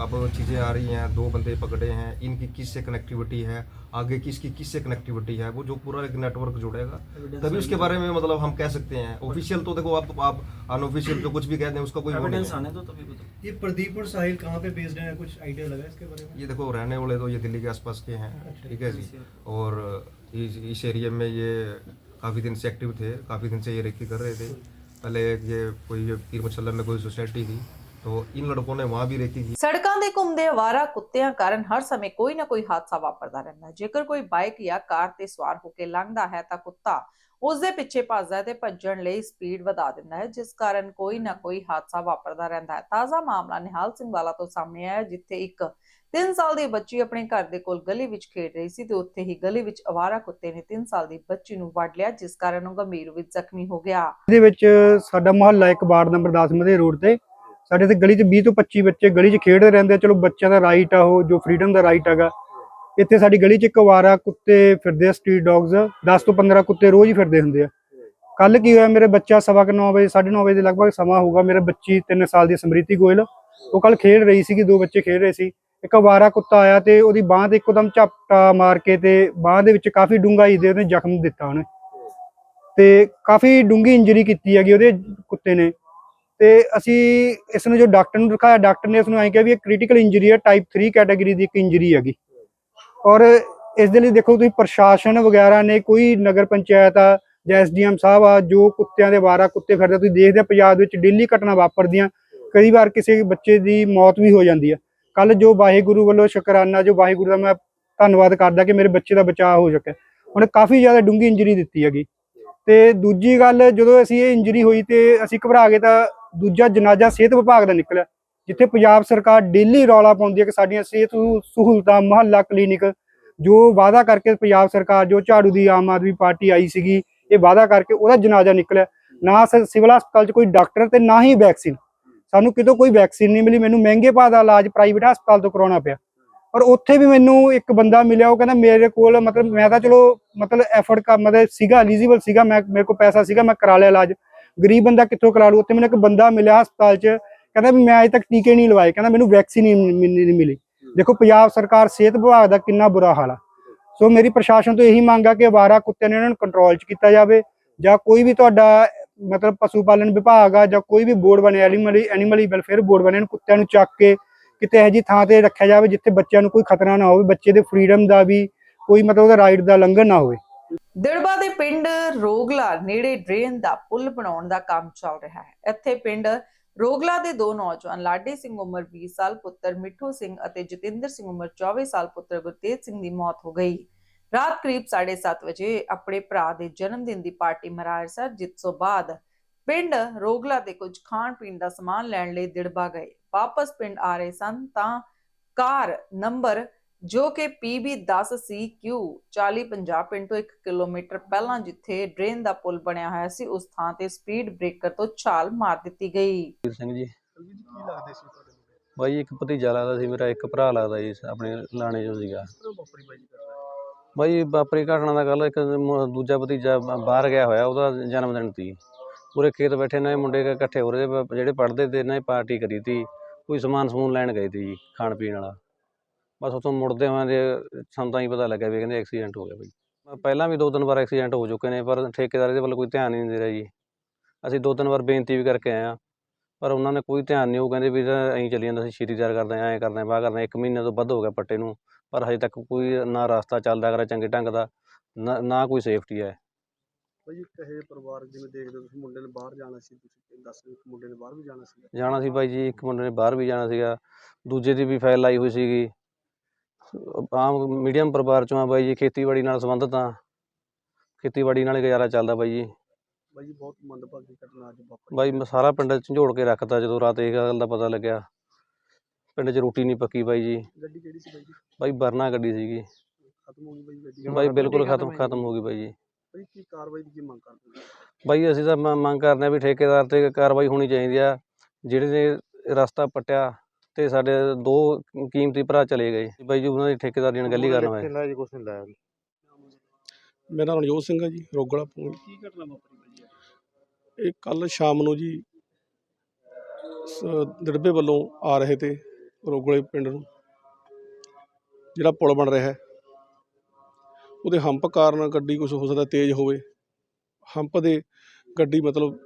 अब चीज़ें आ रही हैं दो बंदे पकड़े हैं इनकी किस से कनेक्टिविटी है आगे किसकी किस से कनेक्टिविटी है वो जो पूरा एक नेटवर्क जुड़ेगा। तभी उसके बारे में मतलब हम कह सकते हैं। ऑफिशियल तो देखो आप आप अनऑफिशियल तो कुछ भी कह दें उसका कोई है। आने दो तभी ये प्रदीप और साहिल कहाँ पे बेस्ड है? कुछ आइडिया लगा इसके बारे में? ये देखो रहने वाले तो ये दिल्ली के आसपास के हैं ठीक है जी। और इस एरिया में ये काफ़ी दिन से एक्टिव थे काफ़ी दिन से ये रेकी कर रहे थे। पहले ये कोई ये पीर मछल्ला में कोई सोसाइटी थी। तो इन लड़कों ने वहाँ भी रेकी की ਸੜਕਾਂ ਦੇ ਘੁੰਮਦੇ ਅਵਾਰਾ ਕੁੱਤਿਆਂ ਕਾਰਨ ਹਰ ਸਮੇਂ ਕੋਈ ਨਾ ਕੋਈ ਹਾਦਸਾ ਵਾਪਰਦਾ ਰਹਿੰਦਾ ਹੈ ਜੇਕਰ ਕੋਈ ਬਾਈਕ ਜਾਂ ਕਾਰ ਤੇ ਸਵਾਰ ਹੋ ਕੇ ਲੰਘਦਾ ਹੈ ਤਾਂ ਕੁੱਤਾ ਉਸ ਦੇ ਪਿੱਛੇ ਭੱਜਦਾ ਹੈ ਤੇ ਭੱਜਣ ਲਈ ਸਪੀਡ ਵਧਾ ਦਿੰਦਾ ਹੈ ਜਿਸ ਕਾਰਨ ਕੋਈ ਨਾ ਕੋਈ ਹਾਦਸਾ ਵਾਪਰਦਾ ਰਹਿੰਦਾ ਹੈ ਤਾਜ਼ਾ ਮਾਮਲਾ ਨਿਹਾਲ ਸਿੰਘ ਵਾਲਾ ਤੋਂ ਸਾਹਮਣੇ ਆਇਆ ਹੈ, ਜਿੱਥੇ ਇੱਕ 3 ਸਾਲ ਦੀ ਬੱਚੀ ਆਪਣੇ ਘਰ ਦੇ ਕੋਲ ਗਲੀ ਵਿੱਚ ਖੇਡ ਰਹੀ ਸੀ ਤੇ ਉੱਥੇ ਹੀ ਗਲੀ ਵਿੱਚ ਅਵਾਰਾ ਕੁੱਤੇ ਨੇ 3 ਸਾਲ ਦੀ ਬੱਚੀ ਨੂੰ ਵੱਢ ਲਿਆ ਜਿਸ ਕਾਰਨ ਉਹ ਗੰਭੀਰ ਵਿੱਚ ਜ਼ਖਮੀ ਹੋ ਗਿਆ ਇਹਦੇ ਵਿੱਚ ਸਾਡਾ ਮੁਹੱਲਾ ਇੱਕ ਵਾਰਡ ਨੰਬਰ 10 ਮਧੇ ਰੋਡ ਤੇ ਸਾਡੇ ਤੇ ਗਲੀ 'ਚ 20 ਤੋਂ 25 ਬੱਚੇ ਗਲੀ 'ਚ ਖੇਡਦੇ ਰਹਿੰਦੇ ਆ। ਚਲੋ ਬੱਚਿਆਂ ਦਾ ਰਾਈਟ ਆ ਉਹ, ਜੋ ਫਰੀडम ਦਾ ਰਾਈਟ ਹੈਗਾ। ਇੱਥੇ ਸਾਡੀ ਗਲੀ 'ਚ ਇੱਕ ਵਾਰਾ ਕੁੱਤੇ ਫਿਰਦੇ ਆ ਸਟਰੀਟ ਡੌਗਸ 10 ਤੋਂ 15 ਕੁੱਤੇ ਰੋਜ਼ ਹੀ ਫਿਰਦੇ ਹੁੰਦੇ ਆ। ਕੱਲ ਕੀ ਹੋਇਆ, ਮੇਰੇ ਬੱਚਾ ਸਵਾ ਕੁ ਨੌ ਵਜੇ 9:30 ਵਜੇ ਦੇ ਲਗਭਗ ਸਮਾਂ ਹੋਊਗਾ। ਮੇਰੇ ਬੱਚੀ 3 ਸਾਲ ਦੀ ਸਮ੍ਰਿਤੀ ਗੋਇਲ। ਉਹ ਕੱਲ ਖੇਡ ਰਹੀ ਸੀਗੀ, ਦੋ ਬੱਚੇ ਖੇਡ ਰਹੇ ਸੀ। ਇੱਕ ਵਾਰਾ ਕੁੱਤਾ ਆਇਆ ਤੇ ਉਹਦੀ ਬਾਹ ਤੇ ਇੱਕਦਮ ਝਪਟਾ ਮਾਰ ਕੇ ਤੇ ਬਾਹ ਦੇ ਵਿੱਚ ਕਾਫੀ ਡੂੰਘਾਈ ਦੇ ਉਹਨੇ ਜ਼ਖਮ ਦਿੱਤਾ ਉਹਨੇ। ਤੇ ਕਾਫੀ ਡੂੰਗੀ ਇੰਜਰੀ ਕੀਤੀ ਹੈਗੀ ਉਹਦੇ ਕੁੱਤੇ ਨੇ। ਤੇ ਅਸੀਂ ਇਸ ਨੂੰ ਜੋ ਡਾਕਟਰ ਨੂੰ ਦਿਖਾਇਆ ਡਾਕਟਰ ਨੇ ਉਸ ਨੂੰ ਐਂ ਕਿਹਾ ਵੀ ਇਹ ਕ੍ਰਿਟੀਕਲ ਇੰਜਰੀ ਹੈ ਟਾਈਪ 3 ਕੈਟਾਗਰੀ ਦੀ ਇੱਕ ਇੰਜਰੀ ਹੈਗੀ। ਔਰ ਇਸ ਦੇ ਲਈ ਦੇਖੋ ਤੁਸੀਂ ਪ੍ਰਸ਼ਾਸਨ ਵਗੈਰਾ ਨੇ ਕੋਈ ਨਗਰ ਪੰਚਾਇਤ ਆ ਜਾਂ ਐਸਡੀਐਮ ਸਾਹਿਬ ਆ, ਜੋ ਕੁੱਤਿਆਂ ਦੇ ਵਾਰਾ ਕੁੱਤੇ ਫਿਰਦੇ ਤੁਸੀਂ ਦੇਖਦੇ ਆ ਪੰਜਾਬ ਵਿੱਚ ਡੇਲੀ ਘਟਨਾ ਵਾਪਰਦੀਆਂ। ਕਈ ਵਾਰ ਕਿਸੇ ਬੱਚੇ ਦੀ ਮੌਤ ਵੀ ਹੋ ਜਾਂਦੀ ਹੈ ਕੱਲ ਜੋ ਵਾਹਿਗੁਰੂ ਵੱਲੋਂ ਸ਼ੁਕਰਾਨਾ, ਜੋ ਵਾਹਿਗੁਰੂ ਦਾ ਮੈਂ ਧੰਨਵਾਦ ਕਰਦਾ ਕਿ ਮੇਰੇ ਬੱਚੇ ਦਾ ਬਚਾਅ ਹੋ ਸਕਿਆ। ਉਹਨੇ ਕਾਫੀ ਜ਼ਿਆਦਾ ਡੂੰਗੀ ਇੰਜਰੀ ਦਿੱਤੀ ਹੈਗੀ। ਤੇ ਦੂਜੀ ਗੱਲ, ਜਦੋਂ ਅਸੀਂ ਇਹ ਇੰਜਰੀ ਹੋਈ ਤੇ ਅਸੀਂ ਘਬਰਾ ਗਏ ਤਾਂ ਦੂਜਾ ਜਨਾਜ਼ਾ ਸਿਹਤ ਵਿਭਾਗ ਦਾ ਨਿਕਲਿਆ, ਜਿੱਥੇ ਪੰਜਾਬ ਸਰਕਾਰ ਡੇਲੀ ਰੌਲਾ ਪਾਉਂਦੀ ਹੈ ਕਿ ਸਾਡੀਆਂ ਸਿਹਤ ਸਹੂਲਤਾਂ, ਮੁਹੱਲਾ ਕਲੀਨਿਕ ਜੋ ਵਾਅਦਾ ਕਰਕੇ ਪੰਜਾਬ ਸਰਕਾਰ, ਜੋ ਝਾੜੂ ਦੀ ਆਮ ਆਦਮੀ ਪਾਰਟੀ ਆਈ ਸੀਗੀ, ਇਹ ਵਾਅਦਾ ਕਰਕੇ ਉਹਦਾ ਜਨਾਜ਼ਾ ਨਿਕਲਿਆ। ਨਾ ਸਿਵਲ ਹਸਪਤਾਲ 'ਚ ਕੋਈ ਡਾਕਟਰ ਤੇ ਨਾ ਹੀ ਵੈਕਸੀਨ। ਸਾਨੂੰ ਕਿਤੋਂ ਕੋਈ ਵੈਕਸੀਨ ਨਹੀਂ ਮਿਲੀ, ਮੈਨੂੰ ਮਹਿੰਗੇ ਭਾਅ ਦਾ ਇਲਾਜ ਪ੍ਰਾਈਵੇਟ ਹਸਪਤਾਲ ਤੋਂ ਕਰਾਉਣਾ ਪਿਆ। ਔਰ ਉੱਥੇ ਵੀ ਮੈਨੂੰ ਇੱਕ ਬੰਦਾ ਮਿਲਿਆ, ਉਹ ਕਹਿੰਦਾ ਮੇਰੇ ਕੋਲ ਮਤਲਬ ਮੈਂ ਤਾਂ ਚਲੋ ਮਤਲਬ ਐਫਰਟ ਕਰ, ਮਤਲਬ ਸੀਗਾ ਐਲੀਜੀਬਲ ਸੀਗਾ, ਮੈਂ, ਮੇਰੇ ਕੋਲ ਪੈਸਾ ਸੀਗਾ, ਮੈਂ ਕਰਾ ਲਿਆ ਇਲਾਜ। ਗਰੀਬ ਬੰਦਾ ਕਿੱਥੋਂ ਕਰਾ ਲੂ ਉੱਥੇ ਮੈਨੂੰ ਇੱਕ ਬੰਦਾ ਮਿਲਿਆ ਹਸਪਤਾਲ 'ਚ ਕਹਿੰਦਾ ਵੀ ਮੈਂ ਅਜੇ ਤੱਕ ਟੀਕੇ ਨਹੀਂ ਲਵਾਏ। ਕਹਿੰਦਾ ਮੈਨੂੰ ਵੈਕਸੀਨ ਨਹੀਂ ਮਿਲ- ਦੇਖੋ ਪੰਜਾਬ ਸਰਕਾਰ ਸਿਹਤ ਵਿਭਾਗ ਦਾ ਕਿੰਨਾ ਬੁਰਾ ਹਾਲ ਆ। ਸੋ ਮੇਰੀ ਪ੍ਰਸ਼ਾਸਨ ਤੋਂ ਇਹੀ ਮੰਗ ਆ ਕਿ ਅਵਾਰਾ ਕੁੱਤਿਆਂ ਨੇ ਇਹਨਾਂ ਨੂੰ ਕੰਟਰੋਲ 'ਚ ਕੀਤਾ ਜਾਵੇ ਜਾਂ ਕੋਈ ਵੀ ਤੁਹਾਡਾ ਮਤਲਬ ਪਸ਼ੂ ਪਾਲਣ ਵਿਭਾਗ ਆ ਜਾਂ ਕੋਈ ਵੀ ਬੋਰਡ ਬਣੇ ਐਨੀਮਲ ਐਨੀਮਲ ਵੈਲਫੇਅਰ ਬੋਰਡ ਬਣੇ ਇਹਨਾਂ ਕੁੱਤਿਆਂ ਨੂੰ ਚੱਕ ਕੇ ਕਿਤੇ ਇਹੋ ਜਿਹੀ ਥਾਂ ਤੇ ਰੱਖਿਆ ਜਾਵੇ ਜਿੱਥੇ ਬੱਚਿਆਂ ਨੂੰ ਕੋਈ ਖਤਰਾ ਨਾ ਹੋਵੇ ਬੱਚੇ ਦੇ ਫਰੀडम ਦਾ ਵੀ ਕੋਈ ਮਤਲਬ ਉਹਦਾ ਰਾਈਟ ਦਾ ਲੰਘਣ ਨਾ ਹੋਵੇ। ਦਿੜਬਾ ਦੇ ਪਿੰਡ ਰੋਗਲਾ ਨੇੜੇ ਡਰੇਨ ਦਾ ਪੁਲ ਬਣਾਉਣ ਦਾ ਕੰਮ ਚੱਲ ਰਿਹਾ ਹੈ। ਇੱਥੇ ਪਿੰਡ ਰੋਗਲਾ ਦੇ ਦੋ ਨੌਜਵਾਨ ਲਾਡੀ ਸਿੰਘ ਉਮਰ 20 ਸਾਲ, ਪੁੱਤਰ ਮਿੱਠੂ ਸਿੰਘ ਅਤੇ ਜਤਿੰਦਰ ਸਿੰਘ ਉਮਰ 24 ਸਾਲ, ਪੁੱਤਰ ਗੁਰਤੇਜ ਸਿੰਘ ਦੀ ਮੌਤ ਹੋ ਗਈ। ਰਾਤ ਕਰੀਬ 7:30 ਵਜੇ ਆਪਣੇ ਭਰਾ ਦੇ ਜਨਮ ਦਿਨ ਦੀ ਪਾਰਟੀ ਮਨਾਇਆ ਸਰ ਜਿਸ ਤੋਂ ਬਾਅਦ ਪਿੰਡ ਰੋਗਲਾ ਦੇ ਕੁਝ ਖਾਣ ਪੀਣ ਦਾ ਸਮਾਨ ਲੈਣ ਲਈ ਦਿੜਬਾ ਗਏ। ਵਾਪਸ ਪਿੰਡ ਆ ਰਹੇ ਸਨ ਤਾਂ ਕਾਰ ਨੰਬਰ ਜੋ ਕਿ PB 10CQ 4050 ਪਿੰਡ ਤੋਂ 1 ਕਿਲੋਮੀਟਰ ਪਹਿਲਾਂ ਜਿੱਥੇ ਡਰੇਨ ਦਾ ਪੁਲ ਬਣਿਆ ਹੋਇਆ ਸੀ ਉਸ ਥਾਂ ਤੇ ਸਪੀਡ ਬ੍ਰੇਕਰ ਤੋਂ ਛਾਲ ਮਾਰ ਦਿੱਤੀ ਗਈ। ਸਿੰਘ ਜੀ। ਬਾਈ ਇੱਕ ਭਤੀਜਾ ਲੱਗਦਾ ਸੀ ਮੇਰਾ ਇੱਕ ਭਰਾ ਲੱਗਦਾ ਜੀ ਆਪਣੇ ਲਾਣੇ ਚੋਂ ਸੀਗਾ। ਬਾਈ ਵਾਪਰੀ ਘਟਨਾ ਦਾ ਗੱਲ ਇੱਕ ਮ- ਦੂਜਾ ਭਤੀਜਾ ਬ- ਬਾਹਰ ਗਿਆ ਹੋਇਆ ਉਹਦਾ ਜਨਮ ਦਿਨ ਸੀ। ਪੂਰੇ ਖੇਤ ਬੈਠੇ ਨੇ ਮੁੰਡੇ ਕ- ਇਕੱਠੇ ਹੋ ਰਹੇ ਬ- ਜਿਹੜੇ ਪੜ੍ਹਦੇ ਤੇ ਨੇ ਪਾਰਟੀ ਕਰੀ ਤੀ ਕੋਈ ਸਮਾਨ ਸਮੂਨ ਲੈਣ ਗਏ ਤੀ ਜੀ ਖਾਣ ਪੀਣ ਵਾਲਾ। ਬਸ ਉੱਥੋਂ ਮੁੜਦੇ ਹੋਏ ਦੇ ਸਾਨੂੰ ਤਾਂ ਹੀ ਪਤਾ ਲੱਗਿਆ ਵੀ ਕਹਿੰਦੇ ਐਕਸੀਡੈਂਟ ਹੋ ਗਿਆ ਬਾਈ। ਪਹਿਲਾਂ ਵੀ ਦੋ ਤਿੰਨ ਵਾਰ ਐਕਸੀਡੈਂਟ ਹੋ ਚੁੱਕੇ ਨੇ ਪਰ ਠੇਕੇਦਾਰ ਇਹਦੇ ਵੱਲ ਕੋਈ ਧਿਆਨ ਹੀ ਨਹੀਂ ਦੇ ਰਿਹਾ ਜੀ। ਅਸੀਂ ਦੋ ਤਿੰਨ ਵਾਰ ਬੇਨਤੀ ਵੀ ਕਰਕੇ ਆਏ ਆ ਪਰ ਉਹਨਾਂ ਨੇ ਕੋਈ ਧਿਆਨ ਨਹੀਂ ਉਹ ਕਹਿੰਦੇ ਵੀ ਐਂ ਚੱਲੀ ਜਾਂਦਾ ਸੀ ਛੇਤੀ ਤਿਆਰ ਕਰਦੇ ਐਂ ਕਰਦੇ ਬਾਹ ਕਰਦੇ ਇੱਕ ਮਹੀਨੇ ਤੋਂ ਵੱਧ ਹੋ ਗਿਆ ਪੱਟੇ ਨੂੰ ਪਰ ਹਜੇ ਤੱਕ ਕੋਈ ਨਾ ਰਸਤਾ ਚੱਲਦਾ ਕਰਾ ਚੰਗੇ ਢੰਗ ਦਾ ਨਾ ਕੋਈ ਸੇਫਟੀ ਹੈ। ਭਾਜੀ ਕਹੇ ਪਰਿਵਾਰ ਜਿਵੇਂ ਦੇਖਦੇ ਤੁਸੀਂ ਮੁੰਡੇ ਨੇ ਬਾਹਰ ਜਾਣਾ ਸੀ ਤੁਸੀਂ ਦੱਸ ਰਹੇ ਮੁੰਡੇ ਨੇ ਬਾਹਰ ਵੀ ਜਾਣਾ ਸੀ ਜਾਣਾ ਸੀ ਬਾਈ ਜੀ ਇੱਕ ਮੁੰਡੇ ਨੇ ਬਾਹਰ ਵੀ ਜਾਣਾ ਸੀਗਾ ਦੂਜੇ ਦੀ ਵੀ ਫਾਈਲ ਲਾਈ ਹੋਈ ਸੀਗੀ। ਆਮ ਮੀਡੀਅਮ ਪਰਿਵਾਰ ਚੋਂ ਆ ਬਾਈ ਜੀ ਖੇਤੀਬਾੜੀ ਨਾਲ ਸੰਬੰਧਿਤ ਆ। ਖੇਤੀਬਾੜੀ ਨਾਲ ਹੀ ਗੁਜ਼ਾਰਾ ਚੱਲਦਾ ਬਾਈ ਜੀ। ਬਾਈ ਜੀ ਬਹੁਤ ਮੰਦਭਾਗੀ ਘਟਨਾ ਅੱਜ ਵਾਪਰੀ। ਬਾਈ ਮੈਂ ਸਾਰਾ ਪਿੰਡ ਝੰਜੋੜ ਕੇ ਰੱਖਤਾ ਜਦੋਂ ਰਾਤ ਇਹ ਗੱਲ ਦਾ ਪਤਾ ਲੱਗਿਆ। ਪਿੰਡ 'ਚ ਰੋਟੀ ਨਹੀਂ ਪੱਕੀ ਬਾਈ ਜੀ। ਗੱਡੀ ਕਿਹੜੀ ਸੀ ਬਾਈ ਜੀ? ਬਾਈ ਵਰਨਾ ਗੱਡੀ ਸੀਗੀ। ਖਤਮ ਹੋ ਗਈ ਬਾਈ ਗੱਡੀ ਬਾਈ ਬਿਲਕੁਲ ਖਤਮ ਖਤਮ ਹੋ ਗਈ ਬਾਈ ਜੀ। ਬਾਈ ਕੀ ਕਾਰਵਾਈ ਦੀ ਕੀ ਮੰਗ ਕਰਦੇ ਬਾਈ ਅਸੀਂ ਤਾਂ ਮੰਗ ਕਰਦੇ ਹਾਂ ਵੀ ਠੇਕੇਦਾਰ ਤੇ ਕਾਰਵਾਈ ਹੋਣੀ ਚਾਹੀਦੀ ਆ। ਜਿਹੜੇ ਨੇ ਰਸਤਾ ਪੱਟਿਆ ਤੇ ਸਾਡੇ ਦੋ ਕੀਮਤੀ ਭਰਾ ਚਲੇ ਗਏ। ਬਾਈ ਜੀ ਉਹਨਾਂ ਦੀ ਠੇਕੇਦਾਰ ਦੀ ਅਣਗਹਿਲੀ ਕਰਨ ਹੋਇਆ। ਜੀ ਕੁਛ ਨਹੀਂ ਲਾਇਆ। ਮੇਰਾ ਨਾਮ ਰਣਜੋਤ ਸਿੰਘ ਹੈ ਜੀ ਰੋਗਲਾ ਪੂਰ ਕੀ ਘਟਨਾ ਵਾਪਰੀ ਬਾਈ ਜੀ? ਇਹ ਕੱਲ ਸ਼ਾਮ ਨੂੰ ਜੀ ਦਿੜਬੇ ਵੱਲੋਂ ਆ ਰਹੇ ਤੇ ਰੋਗਲੇ ਪਿੰਡ ਨੂੰ ਜਿਹੜਾ ਪੁਲ ਬਣ ਰਿਹਾ ਹੈ। ਉਹਦੇ ਹੰਪ ਕਾਰਨ ਗੱਡੀ ਕੁਝ ਹੋ ਸਕਦਾ ਤੇਜ਼ ਹੋਵੇ। ਹੰਪ ਦੇ ਗੱਡੀ ਮਤਲਬ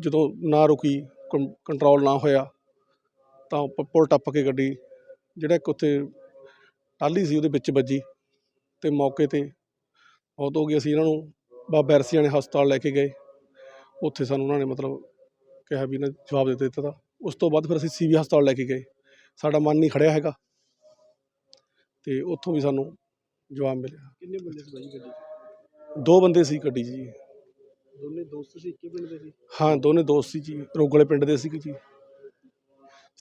ਜਦੋਂ ਨਾ ਰੁਕੀ ਕੰਟਰੋਲ ਨਾ ਹੋਇਆ ਤਾਂ ਪੁਲ ਟੱਪ ਕੇ ਗੱਡੀ ਜਿਹੜਾ ਇੱਕ ਉੱਥੇ ਟਾਲੀ ਸੀ ਉਹਦੇ ਵਿੱਚ ਵੱਜੀ ਤੇ ਮੌਕੇ ਤੇ ਮੌਤ ਹੋ ਗਈ। ਅਸੀਂ ਇਹਨਾਂ ਨੂੰ ਬਾਬਾ ਐਰਸੀਆਂ ਨੇ ਹਸਪਤਾਲ ਲੈ ਕੇ ਗਏ। ਉੱਥੇ ਸਾਨੂੰ ਉਹਨਾਂ ਨੇ ਮਤਲਬ ਕਿਹਾ ਵੀ ਨਾ ਜਵਾਬ ਦੇ ਦਿੱਤਾ ਤਾ। ਉਸ ਤੋਂ ਬਾਅਦ ਫਿਰ ਅਸੀਂ ਸੀਵੀ ਹਸਪਤਾਲ ਲੈ ਕੇ ਗਏ। ਸਾਡਾ ਮਨ ਨਹੀਂ ਖੜਿਆ ਹੈਗਾ ਤੇ ਉੱਥੋਂ ਵੀ ਸਾਨੂੰ ਜਵਾਬ ਮਿਲਿਆ। ਕਿੰਨੇ ਬੰਦੇ ਸੀ ਗੱਡੀ 'ਚ? ਦੋ ਬੰਦੇ ਸੀ ਗੱਡੀ 'ਚ ਜੀ। ਦੋਨੇ ਦੋਸਤ ਸੀ ਇੱਕੇ ਪਿੰਡ ਦੇ ਸੀ? ਹਾਂ ਦੋਨੇ ਦੋਸਤ ਸੀ ਜੀ। ਰੋਗਲੇ ਪਿੰਡ ਦੇ ਸੀਗੇ ਜੀ।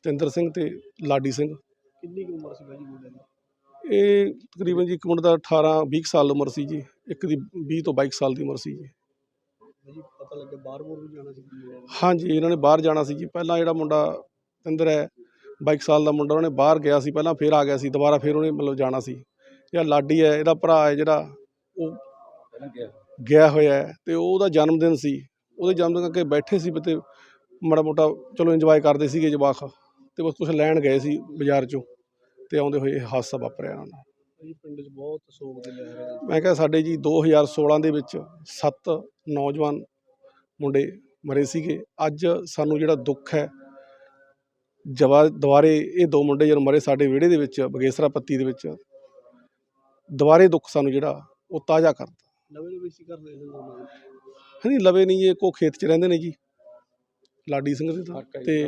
ਸਤਿੰਦਰ ਸਿੰਘ ਤੇ ਲਾਡੀ ਸਿੰਘ। ਕਿੰਨੀ ਕੁ ਉਮਰ ਸੀ ਬਾਈ ਜੀ ਮੁੰਡੇ ਦੀ? ਇਹ ਤਕਰੀਬਨ ਜੀ ਇੱਕ ਮੁੰਡੇ ਦਾ 18 20 ਸਾਲ ਉਮਰ ਸੀ ਜੀ। ਇੱਕ ਦੀ 20 ਤੋਂ 22 ਸਾਲ ਦੀ ਉਮਰ ਸੀ ਜੀ। ਜੀ ਪਤਾ ਲੱਗਿਆ ਬਾਹਰ ਬੋਰ ਵੀ ਜਾਣਾ ਸੀ ਕੀ ਹੋਇਆ? ਹਾਂਜੀ ਇਹਨਾਂ ਨੇ ਬਾਹਰ ਜਾਣਾ ਸੀ ਜੀ। ਪਹਿਲਾਂ ਜਿਹੜਾ ਮੁੰਡਾ ਅੰਦਰ ਹੈ 22 ਸਾਲ ਦਾ ਮੁੰਡਾ ਉਹਨੇ ਬਾਹਰ ਗਿਆ ਸੀ। ਪਹਿਲਾਂ ਫੇਰ ਆ ਗਿਆ ਸੀ। ਦੁਬਾਰਾ ਫੇਰ ਉਹਨੇ ਮਤਲਬ ਜਾਣਾ ਸੀ। ਜਿਹੜਾ ਲਾਡੀ ਹੈ ਇਹਦਾ ਭਰਾ ਹੈ ਜਿਹੜਾ ਉਹ ਗਿਆ ਹੋਇਆ ਹੈ ਤੇ ਉਹਦਾ ਜਨਮ ਦਿਨ ਸੀ। ਉਹਦੇ ਜਨਮ ਦਿਨ ਕਰਕੇ ਬੈਠੇ ਸੀ ਤੇ ਮਾੜਾ ਮੋਟਾ ਚਲੋ ਇੰਜੋਏ ਕਰਦੇ ਸੀਗੇ ਜਵਾਕ। ਤੇ ਬਸ ਕੁਛ ਲੈਣ ਗਏ ਸੀ ਬਾਜ਼ਾਰ ਚੋਂ ਤੇ ਆਉਂਦੇ ਹੋਏ ਇਹ ਹਾਦਸਾ ਵਾਪਰਿਆ ਇਹਨਾਂ ਨਾਲ ਜੀ ਪਿੰਡ 'ਚ ਬਹੁਤ ਸੋਗ ਦੀ ਲਹਿਰ ਹੈ ਮੈਂ ਕਿਹਾ ਸਾਡੇ ਜੀ 2016 ਦੇ ਵਿੱਚ ਸੱਤ ਨੌਜਵਾਨ ਮੁੰਡੇ ਮਰੇ ਸੀਗੇ। ਅੱਜ ਸਾਨੂੰ ਜਿਹੜਾ ਦੁੱਖ ਹੈ ਜਵਾ ਦੁਬਾਰੇ ਇਹ ਦੋ ਮੁੰਡੇ ਜਦੋਂ ਮਰੇ ਸਾਡੇ ਵਿਹੜੇ ਦੇ ਵਿੱਚ ਬਗੇਸਰਾ ਪੱਤੀ ਦੇ ਵਿੱਚ ਦੁਬਾਰੇ ਦੁੱਖ ਸਾਨੂੰ ਜਿਹੜਾ ਉਹ ਤਾਜ਼ਾ ਕਰਤਾ। ਨਵੇਂ ਨਵੇਂ ਸੀ ਕਰਦੇ ਨੇ ਦੋਨੋਂ ਹਾਂਜੀ ਲਵੇ ਨਹੀਂ ਇਹ ਕੋ ਖੇਤ 'ਚ ਰਹਿੰਦੇ ਨੇ ਜੀ। ਲਾਡੀ ਸਿੰਘ ਦੇ ਤਾਂ। ਤੇ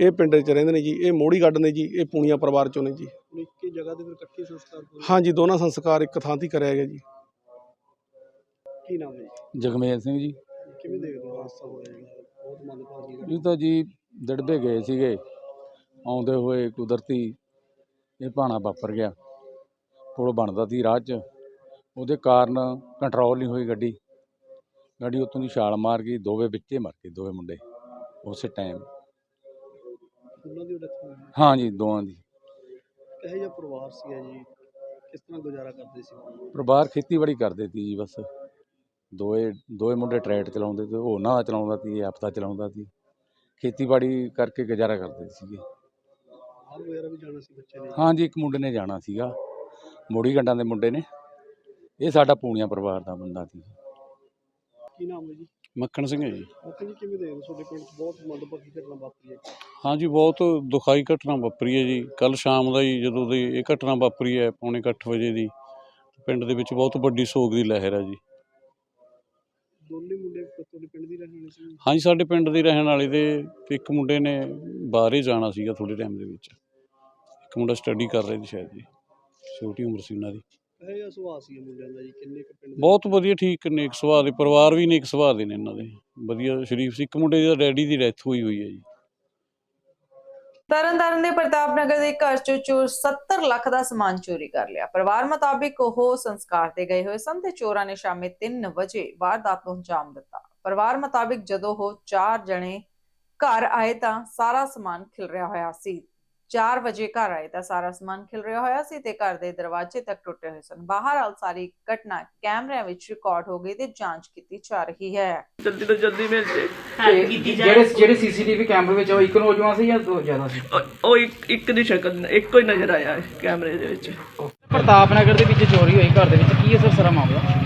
ਇਹ ਪਿੰਡ 'ਚ ਰਹਿੰਦੇ ਨੇ ਜੀ ਇਹ ਮੋੜੀ ਗੱਡ ਨੇ ਜੀ ਇਹ ਪੂਣੀਆਂ ਪਰਿਵਾਰ ਚੋਂ ਨੇ ਜੀ। ਇੱਕੇ ਜਗ੍ਹਾ ਤੇ ਫਿਰ ਇਕੱਠੇ ਸੰਸਕਾਰ ਹੋਏ। ਹਾਂਜੀ ਦੋਨਾਂ ਸੰਸਕਾਰ ਇੱਕ ਥਾਂ ਤੇ ਹੀ ਕਰਿਆ ਗਿਆ ਜੀ। ਕੀ ਨਾਮ ਹੈ ਜੀ? ਜਗਮੇਲ ਸਿੰਘ ਜੀ। ਕਿਵੇਂ ਦੇਖਦੇ ਹੋ ਹਾਦਸਾ ਹੋਇਆ ਜਿਹੜਾ ਬਹੁਤ ਮੰਦਭਾਗੀ ਘਟਨਾ। ਇਹ ਤਾਂ ਜੀ ਦੜਬੇ ਗਏ ਸੀਗੇ ਆਉਂਦੇ ਹੋਏ ਕੁਦਰਤੀ ਇਹ ਭਾਣਾ ਵਾਪਰ ਗਿਆ। ਪੁਲ ਬਣਦਾ ਸੀ ਰਾਹ 'ਚ ਉਹਦੇ ਕਾਰਨ ਕੰਟਰੋਲ ਨਹੀਂ ਹੋਈ ਗੱਡੀ। ਗੱਡੀ ਉੱਥੋਂ ਦੀ ਛਾਲ ਮਾਰ ਗਈ ਦੋਵੇਂ ਵਿੱਚੇ ਮਰ ਗਏ ਦੋਵੇਂ ਮੁੰਡੇ। ਉਸੇ ਟਾਈਮ ਉਹਨਾਂ ਦੀ ਡੈਥ ਹੋਈ ਹਾਂ ਜੀ ਦੋਵਾਂ ਦੀ। ਕਹੇ ਜਿਹਾ ਪਰਿਵਾਰ ਸੀਗਾ ਜੀ? ਕਿਸ ਤਰ੍ਹਾਂ ਗੁਜ਼ਾਰਾ ਕਰਦੇ ਸੀ? ਪਰਿਵਾਰ ਖੇਤੀਬਾੜੀ ਕਰਦੇ ਸੀ ਜੀ ਬਸ। ਦੋਏ ਦੋਏ ਮੁੰਡੇ ਟਰੈਕਟਰ ਚਲਾਉਂਦੇ ਤੇ ਉਹ ਦਾ ਚਲਾਉਂਦਾ ਸੀ ਇਹ ਆਪਦਾ ਚਲਾਉਂਦਾ ਸੀ। ਖੇਤੀਬਾੜੀ ਕਰਕੇ ਗੁਜ਼ਾਰਾ ਕਰਦੇ ਸੀਗੇ। ਬਾਹਰ ਵਗੈਰਾ ਵੀ ਜਾਣਾ ਸੀ ਬੱਚੇ ਨੇ? ਹਾਂ ਜੀ ਇੱਕ ਮੁੰਡੇ ਨੇ ਜਾਣਾ ਸੀਗਾ। ਮੋੜੀ ਗੰਡਾਂ ਦੇ ਮੁੰਡੇ ਨੇ। ਇਹ ਸਾਡਾ ਪੂਣੀਆਂ ਪਰਿਵਾਰ ਦਾ ਬੰਦਾ ਸੀ। ਕੀ ਨਾਮ ਹੈ ਜੀ? ਮੱਖਣ ਸਿੰਘ ਹੈ ਜੀ। ਓਕੇ ਜੀ ਕਿਵੇਂ ਦੇਖਦੇ ਹੋ? ਤੁਹਾਡੇ ਪਿੰਡ 'ਚ ਬਹੁਤ ਮੰਦਭਾਗੀ ਘਟਨਾ ਵਾਪਰੀ ਹੈ। ਹਾਂਜੀ ਬਹੁਤ ਦੁਖਾਈ ਘਟਨਾ ਵਾਪਰੀ ਹੈ ਜੀ। ਕੱਲ ਸ਼ਾਮ ਦਾ ਹੀ ਜਦੋਂ ਦੀ ਇਹ ਘਟਨਾ ਵਾਪਰੀ ਹੈ ਪੌਣੇ ਕੁ ਅੱਠ ਵਜੇ ਦੀ ਪਿੰਡ ਦੇ ਵਿੱਚ ਬਹੁਤ ਵੱਡੀ ਸੋਗ ਦੀ ਲਹਿਰ ਹੈ ਜੀ। ਦੋਨੇ ਮੁੰਡੇ ਤੁਹਾਡੇ ਪਿੰਡ ਦੀ ਰਹਿਣ ਵਾਲੇ ਸੀ? ਹਾਂਜੀ ਸਾਡੇ ਪਿੰਡ ਦੇ ਰਹਿਣ ਵਾਲੇ ਦੇ ਤੇ ਇੱਕ ਮੁੰਡੇ ਨੇ ਬਾਹਰੇ ਜਾਣਾ ਸੀਗਾ ਥੋੜੇ ਟਾਈਮ ਦੇ ਵਿੱਚ। ਇੱਕ ਮੁੰਡਾ ਸਟੱਡੀ ਕਰ ਰਿਹਾ ਸੀ ਸ਼ਾਇਦ ਜੀ ਛੋਟੀ ਉਮਰ ਸੀ ਉਹਨਾਂ ਦੀ। ਕਹੇ ਜਿਹਾ ਸੁਭਾਅ ਸੀ ਮੁੰਡਿਆਂ ਦਾ ਜੀ? ਕਿੰਨੇ ਕੁ ਪਿੰਡ ਦੇ? ਬਹੁਤ ਵਧੀਆ ਠੀਕ ਨੇਕ ਸੁਭਾਅ ਦੇ ਪਰਿਵਾਰ ਵੀ ਨੇਕ ਸੁਭਾਅ ਦੇ ਨੇ ਇਹਨਾਂ ਦੇ। ਵਧੀਆ ਸ਼ਰੀਫ ਸੀ। ਇੱਕ ਮੁੰਡੇ ਦਾ ਡੈਡੀ ਦੀ ਡੈਥ ਹੋਈ ਹੋਈ ਹੈ ਜੀ। ਤਰਨਤਾਰਨ ਦੇ ਪ੍ਰਤਾਪ ਨਗਰ ਦੇ ਘਰ ਚੋਂ ਚੋਰ 70 ਲੱਖ ਦਾ ਸਮਾਨ ਚੋਰੀ ਕਰ ਲਿਆ। ਪਰਿਵਾਰ ਮੁਤਾਬਿਕ ਉਹ ਸੰਸਕਾਰ ਤੇ ਗਏ ਹੋਏ ਸਨ ਤੇ ਚੋਰਾਂ ਨੇ ਸ਼ਾਮੇ 3 ਵਜੇ ਵਾਰਦਾਤ ਨੂੰ ਅੰਜਾਮ ਦਿੱਤਾ। ਪਰਿਵਾਰ ਮੁਤਾਬਿਕ ਜਦੋਂ ਉਹ ਚਾਰ ਜਣੇ ਘਰ ਆਏ ਤਾਂ ਸਾਰਾ ਸਮਾਨ ਖਿਲ ਰਿਹਾ ਹੋਇਆ ਸੀ। 4 ਵਜੇ ਘਰ ਆਏ ਤਾਂ ਸਾਰਾ ਸਮਾਨ ਖਿਲ ਰਿਹਾ ਹੋਇਆ ਸੀ ਤੇ ਘਰ ਦੇ ਦਰਵਾਜ਼ੇ ਤੱਕ ਟੁੱਟੇ ਹੋਏ ਸਨ। ਬਾਹਰ ਹਾਲ ਸਾਰੀ ਘਟਨਾ ਕੈਮਰਿਆਂ ਵਿੱਚ ਰਿਕਾਰਡ ਹੋ ਗਈ ਤੇ ਜਾਂਚ ਕੀਤੀ ਜਾ ਰਹੀ ਹੈ। ਜਲਦੀ ਤੋਂ ਜਲਦੀ ਮਿਲ ਜੇ ਜਿਹੜੇ ਜਿਹੜੇ ਸੀਸੀਟੀਵੀ ਕੈਮਰੇ ਵਿੱਚ ਉਹ ਇੱਕ ਨੌਜਵਾਨ ਸੀ ਜਾਂ ਦੋ ਜ਼ਿਆਦਾ ਸੀ? ਉਹ- ਉਹ ਇੱਕ ਇੱਕ ਦੀ ਸ਼ਕਲ ਇੱਕੋ ਹੀ ਨਜ਼ਰ ਆਇਆ ਹੈ ਕੈਮਰੇ ਦੇ ਵਿੱਚ। ਪ੍ਰਤਾਪ ਨਗਰ ਦੇ ਵਿੱਚ ਚੋਰੀ ਹੋਈ ਘਰ ਦੇ ਵਿੱਚ ਕੀ ਹੈ ਸਰ ਸਾਰਾ ਮਾਮਲਾ?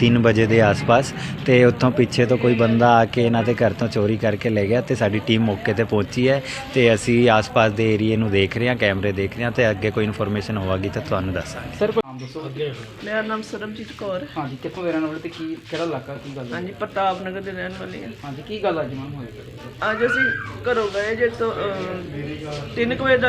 3 ਵਜੇ ਦੇ ਆਸ-ਪਾਸ ਤੇ ਉੱਥੋਂ ਪਿੱਛੇ ਤੋਂ ਕੋਈ ਬੰਦਾ ਆ ਕੇ ਇਹਨਾਂ ਦੇ ਘਰ ਤੋਂ ਚੋਰੀ ਕਰਕੇ ਲੈ ਗਿਆ ਤੇ ਸਾਡੀ ਟੀਮ ਮੌਕੇ ਤੇ ਪਹੁੰਚੀ ਹੈ ਤੇ ਅਸੀਂ ਆਸ-ਪਾਸ ਦੇ ਏਰੀਏ ਨੂੰ ਦੇਖ ਰਹੇ ਹਾਂ ਕੈਮਰੇ ਦੇਖ ਰਹੇ ਹਾਂ ਤੇ ਅੱਗੇ ਕੋਈ ਇਨਫੋਰਮੇਸ਼ਨ ਹੋਵੇਗੀ ਤਾਂ ਤੁਹਾਨੂੰ ਦੱਸਾਂਗੇ। ਸਰ ਨਾਮ ਦੱਸੋ ਅੱਗੇ ਮੇਰਾ ਨਾਮ ਸਰਬਜੀਤ ਕੌਰ। ਹਾਂਜੀ ਕਿੱਥੋਂ ਦੇ ਰਹਿਣ ਵਾਲੇ ਤੇ ਕੀ ਕਿਹੜਾ ਇਲਾਕਾ ਕੀ ਗੱਲ ਹੈ? ਹਾਂਜੀ ਪ੍ਰਤਾਪ ਨਗਰ ਦੇ ਰਹਿਣ ਵਾਲੀ ਹਾਂ। ਹਾਂਜੀ ਕੀ ਗੱਲ ਅੱਜ ਮੈਮ ਹੋਈ ਅੱਜ ਅਸੀਂ ਘਰੋਂ ਗਏ ਜੇ ਤੋਂ 3 ਵਜੇ ਦਾ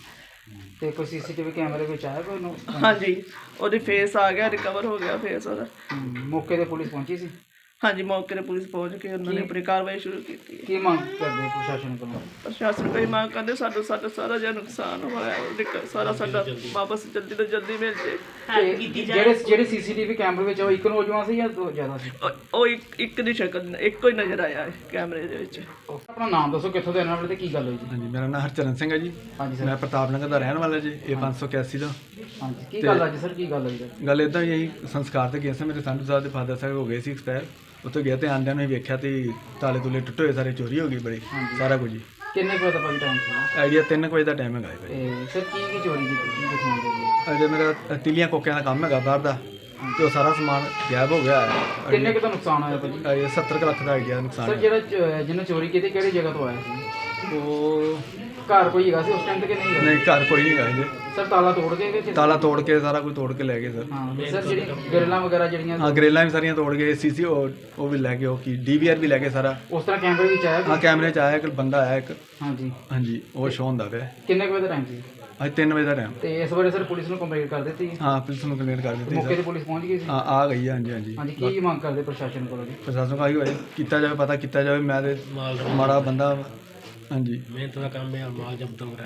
ਤੇ ਕੋਈ ਸੀਸੀਟੀਵੀ ਕੈਮਰੇ ਵਿੱਚ ਆਇਆ ਕੋਈ ਨੂੰ ਹਾਂਜੀ ਉਹਦੇ ਫੇਸ ਆ ਗਿਆ ਰਿਕਵਰ ਹੋ ਗਿਆ ਫੇਸ ਉਹਦਾ। ਹਮ, ਮੌਕੇ ਤੇ ਪੁਲਿਸ ਪਹੁੰਚੀ ਸੀ? ਹਾਂਜੀ ਮੌਕੇ ਤੇ ਪੁਲਿਸ ਪਹੁੰਚ ਕੇ ਉਹਨਾਂ ਨੇ ਆਪਣੀ ਕਾਰਵਾਈ ਸ਼ੁਰੂ ਕੀਤੀ ਹੈ। ਕੀ ਮੰਗ ਕਰਦੇ ਪ੍ਰਸ਼ਾਸਨ ਕੋਲੋਂ? ਪ੍ਰਸ਼ਾਸਨ ਕੋਈ ਮੰਗ ਕਰਦੇ ਸਾਡਾ ਸਾਡਾ ਸਾਰਾ ਜਿਹੜਾ ਨੁਕਸਾਨ ਹੋਇਆ ਉਹਦੇ ਸਾਰਾ ਸਾਡਾ ਵਾਪਸ ਜਲਦੀ ਤੋਂ ਜਲਦੀ ਮਿਲ ਜੇ। ਤੇ ਜਿਹੜੇ ਜਿਹੜੇ ਸੀਸੀਟੀਵੀ ਕੈਮਰੇ ਵਿੱਚ ਉਹ ਇੱਕ ਨੌਜਵਾਨ ਸੀ ਜਾਂ ਦੋ ਜ਼ਿਆਦਾ ਸੀ? ਉਹ- ਇੱਕ ਇੱਕ ਦੀ ਸ਼ਕਲ ਇੱਕੋ ਹੀ ਨਜ਼ਰ ਆਇਆ ਹੈ ਕੈਮਰੇ ਦੇ ਵਿੱਚ। ਆਪਣਾ ਨਾਮ ਦੱਸੋ ਕਿੱਥੋਂ ਦੇ ਰਹਿਣ ਵਾਲੇ ਤੇ ਕੀ ਗੱਲ ਹੋਈ ਜੀ ਹਾਂਜੀ ਮੇਰਾ ਨਾਮ ਹਰਚਰਨ ਸਿੰਘ ਹੈ ਜੀ। ਹਾਂਜੀ ਸਰ। ਮੈਂ ਪ੍ਰਤਾਪ ਨਗਰ ਦਾ ਰਹਿਣ ਵਾਲਾ ਜੀ ਇਹ 581 ਦਾ। ਹਾਂਜੀ ਕੀ ਗੱਲ ਅੱਜ ਸਰ? ਕੀ ਗੱਲ ਹੋਈ ਗੱਲ ਇਦਾਂ ਹੀ ਸੰਸਕਾਰ ਤੇ ਗਏ ਸੀ ਮੇਰੇ ਸੰਧੂ ਸਾਹਿਬ ਦੇ ਫਾਦਰ ਸਾਹਿਬ ਹੋ ਗਏ ਸੀ ਐਕਸਪਾਇਰ ਉੱਥੇ ਗਿਆ ਤੇ ਆਂਦਿਆਂ ਨੂੰ ਹੀ ਵੇਖਿਆ ਤੇ ਤਾਲੇ ਤੁਲੇ ਟੁੱਟੇ ਹੋਏ ਸਾਰੇ ਚੋਰੀ ਹੋ ਗਈ ਬੜੀ ਸਾਰਾ ਕੁਝ ਹੀ। ਕਿੰਨੇ ਕੁ ਵਜੇ ਦਾ ਟਾਈਮ ਸੀ? ਆਈਡੀਆ 3 ਵਜੇ ਦਾ ਟਾਈਮ ਹੈਗਾ ਹੈ ਭਾਈ। ਤੇ ਸਰ ਕੀ ਕੀ ਚੋਰੀ ਕੀਤੀ ਕੀ ਦਿਖਾਉਂਦੇ ਜੀ ਅਜੇ ਮੇਰਾ ਤਿਲੀਆਂ ਕੋਕਿਆਂ ਦਾ ਕੰਮ ਹੈਗਾ ਬਾਹਰ ਦਾ ਤੇ ਉਹ ਸਾਰਾ ਸਮਾਨ ਗਾਇਬ ਹੋ ਗਿਆ। ਹੈ ਕਿੰਨੇ ਕੁ ਦਾ ਨੁਕਸਾਨ ਹੋਇਆ ਭਾਜੀ? ਇਹ 70 ਕੁ ਲੱਖ ਦਾ ਆਈਡੀਆ ਨੁਕਸਾਨ ਸਰ ਹੈ ਜਿਹੜਾ ਚ- ਜਿਹਨੇ ਚੋਰੀ ਕੀਤੀ ਕਿਹੜੀ ਜਗ੍ਹਾ ਤੋਂ ਆਇਆ ਸੀ? ਉਹ ਘਰ ਕੋਈ ਹੈਗਾ ਸੀ ਉਸ ਟਾਈਮ ਤੇ ਕਿ ਨਹੀਂ ਹੈਗਾ? ਨਹੀਂ ਘਰ ਕੋਈ ਨਹੀਂ ਹੈਗਾ ਜੀ ਸਰ ਤਾਲਾ ਤੋੜ ਕੇ ਕਿ ਤਾਲਾ ਤੋੜ ਕੇ ਸਾਰਾ ਕੁਝ ਤੋੜ ਕੇ ਲੈ ਗਏ ਸਰ ਹਾਂ ਸਰ ਜਿਹੜੀ ਗਰਲਾਂ ਵਗੈਰਾ ਜਿਹੜੀਆਂ ਹਾਂ ਗਰੇਲਾਂ ਵੀ ਸਾਰੀਆਂ ਤੋੜ ਗਏ ਸੀਸੀ ਉਹ ਵੀ ਲੈ ਗਏ ਉਹ ਕੀ ਡੀਵੀਆਰ ਵੀ ਲੈ ਗਏ ਸਾਰਾ। ਉਸ ਤਰ੍ਹਾਂ ਕੈਮਰੇ ਵਿੱਚ ਆਇਆ ਹਾਂ ਕੈਮਰੇ 'ਚ ਆਇਆ ਇੱਕ ਬੰਦਾ ਆਇਆ ਇੱਕ। ਹਾਂਜੀ। ਹਾਂਜੀ ਉਹ ਸ਼ੋਅ ਹੁੰਦਾ ਪਿਆ। ਕਿੰਨੇ ਕੁ ਵਜੇ ਦਾ ਟਾਈਮ ਸੀ? ਅੱਜ 3 ਵਜੇ ਦਾ ਟਾਈਮ ਤੇ ਇਸ ਬਾਰੇ ਸਰ ਪੁਲਿਸ ਨੂੰ ਕੰਪਲੇਂਟ ਕਰ ਦਿੱਤੀ? ਹਾਂ ਪੁਲਿਸ ਨੂੰ ਕੰਪਲੇਂਟ ਕਰ ਦਿੱਤੀ ਮੌਕੇ ਤੇ ਸਰ ਪੁਲਿਸ ਪਹੁੰਚ ਗਈ ਸੀ? ਹਾਂ ਆ ਗਈ ਹੈ, ਹਾਂਜੀ ਹਾਂਜੀ। ਹਾਂਜੀ ਕੀ ਮੰਗ ਕਰਦੇ ਪ੍ਰਸ਼ਾਸਨ ਕੋਲੋਂ ਜੀ? ਪ੍ਰਸ਼ਾਸਨ ਕਾਹੀ ਹੋਏ ਕੀਤਾ ਜਾਵੇ ਪਤਾ ਕੀਤਾ ਜਾਵੇ ਮੈਂ ਤੇ ਮਾੜਾ ਬੰਦਾ ਹਾਂਜੀ। ਮਿਹਨਤ ਦਾ ਕੰਮ ਹੈ ਮਾਲ ਜਬਤ ਹੋ ਰਿਹਾ